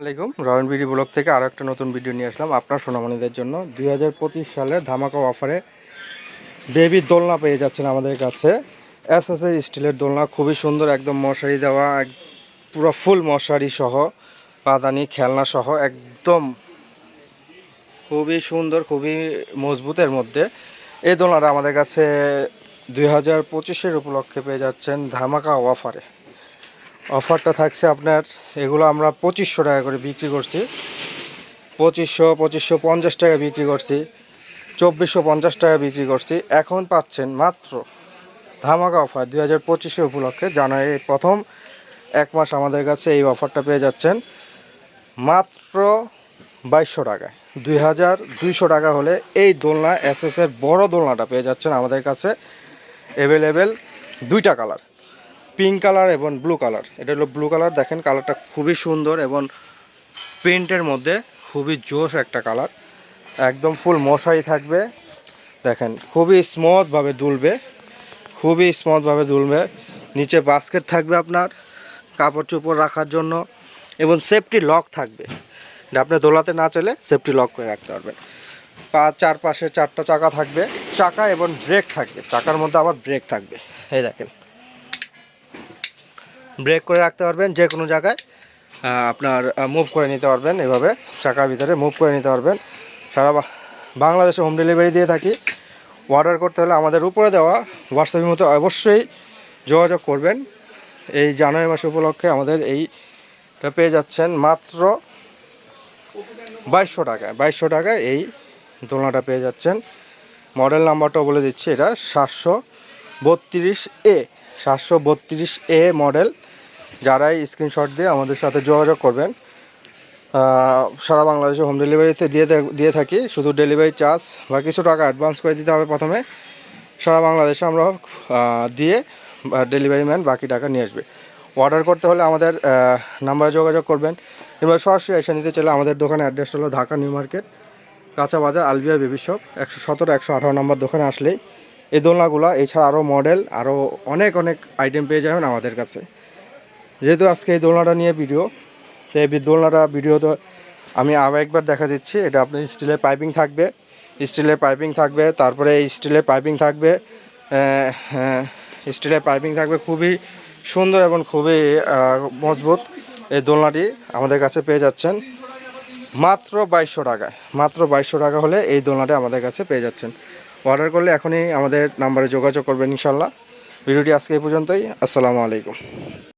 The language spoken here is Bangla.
আলাইকুম রয়ন বিডি ব্লগ থেকে আরও একটা নতুন ভিডিও নিয়ে আসলাম আপনার সোনামণিদের জন্য। দুই হাজার পঁচিশ সালের ধামাকা অফারে বেবি দোলনা পেয়ে যাচ্ছেন আমাদের কাছে। এস এস এর স্টিলের দোলনা, খুবই সুন্দর, একদম মশারি দেওয়া পুরো ফুল মশারি সহ, পাদানি, খেলনা সহ, একদম খুবই সুন্দর, খুবই মজবুতের মধ্যে। এই দোলনাটা আমাদের কাছে দুই হাজার পঁচিশের উপলক্ষে পেয়ে যাচ্ছেন ধামাকা অফারে। অফারটা থাকছে আপনার, এগুলো আমরা পঁচিশশো টাকা করে বিক্রি করছি। পঁচিশশো পঁচিশশো পঞ্চাশ টাকা বিক্রি করছি। চব্বিশশো পঞ্চাশ টাকা বিক্রি করছি। এখন পাচ্ছেন মাত্র ধামাকা অফার দুই হাজার পঁচিশে উপলক্ষে। জানুয়ারির প্রথম এক মাস আমাদের কাছে এই অফারটা পেয়ে যাচ্ছেন। মাত্র বাইশশো টাকায়। দুই হাজার দুইশো টাকা হলে এই দোলনা এস এর বড় দোলনাটা পেয়ে যাচ্ছেন আমাদের কাছে। অ্যাভেলেবেল দুইটা কালার পিঙ্ক কালার এবং ব্লু কালার এটা হলো ব্লু কালার দেখেন কালারটা খুবই সুন্দর এবং প্রিন্টের মধ্যে খুবই জোশ একটা কালার একদম ফুল মশারি থাকবে। দেখেন খুবই স্মুথভাবে দুলবে। খুবই স্মুথভাবে দুলবে। নিচে বাস্কেট থাকবে আপনার কাপড় চোপড় রাখার জন্য এবং সেফটি লক থাকবে। আপনি দোলাতে না চলে সেফটি লক করে রাখতে পারবেন। পা চারপাশে চারটা চাকা থাকবে। চাকা এবং ব্রেক থাকবে। চাকার মধ্যে আবার ব্রেক থাকবে। এই দেখেন। ব্রেক করে রাখতে পারবেন যে কোনো জায়গায় আপনার মুভ করে নিতে পারবেন এভাবে, চাকার ভিতরে মুভ করে নিতে পারবেন। সারা বাংলাদেশে হোম ডেলিভারি দিয়ে থাকি। অর্ডার করতে হলে আমাদের উপরে দেওয়া হোয়াটসঅ্যাপের মতো অবশ্যই যোগাযোগ করবেন। এই জানুয়ারি মাস উপলক্ষে আমাদের এইটা পেয়ে যাচ্ছেন মাত্র বাইশশো টাকায়। বাইশশো টাকায় এই দোলনাটা পেয়ে যাচ্ছেন। মডেল নাম্বারটাও বলে দিচ্ছি এটা, সাতশো বত্রিশ এ, সাতশো বত্রিশ এ মডেল। যারাই স্ক্রিনশট দিয়ে আমাদের সাথে যোগাযোগ করবেন সারা বাংলাদেশে হোম ডেলিভারিতে দিয়ে দিয়ে থাকি, শুধু ডেলিভারি চার্জ বা কিছু টাকা অ্যাডভান্স করে দিতে হবে প্রথমে। সারা বাংলাদেশে আমরা দিয়ে ডেলিভারি ম্যান বাকি টাকা নিয়ে আসবে। অর্ডার করতে হলে আমাদের নাম্বারে যোগাযোগ করবেন। কিংবা সরাসরি এসে নিতে চাইলে আমাদের দোকানের অ্যাড্রেস হলো ঢাকা নিউ মার্কেট, কাঁচা বাজার আলবিয়া বেবি শপ একশো সতেরো, একশো আঠারো নম্বর দোকানে আসলেই। এই দোলনাগুলো, এছাড়া আরও মডেল আরও অনেক অনেক আইটেম পেয়ে যাবেন আমাদের কাছে। যেহেতু আজকে এই দোলনাটা নিয়ে ভিডিও তো এই দোলনাটা ভিডিও তো আমি আরও একবার দেখা দিচ্ছি। এটা আপনার স্টিলের পাইপিং থাকবে। স্টিলের পাইপিং থাকবে, তারপরে স্টিলের পাইপিং থাকবে। স্টিলের পাইপিং থাকবে খুবই সুন্দর এবং খুবই মজবুত এই দোলনাটি আমাদের কাছে পেয়ে যাচ্ছেন। মাত্র বাইশশো টাকায়, মাত্র বাইশশো টাকা হলে এই দোলনাটি আমাদের কাছে পেয়ে যাচ্ছেন। অর্ডার করলে এখনই আমাদের নাম্বারে যোগাযোগ করবেন ইনশাল্লাহ ভিডিওটি আজকে এই পর্যন্তই। আসসালামু আলাইকুম।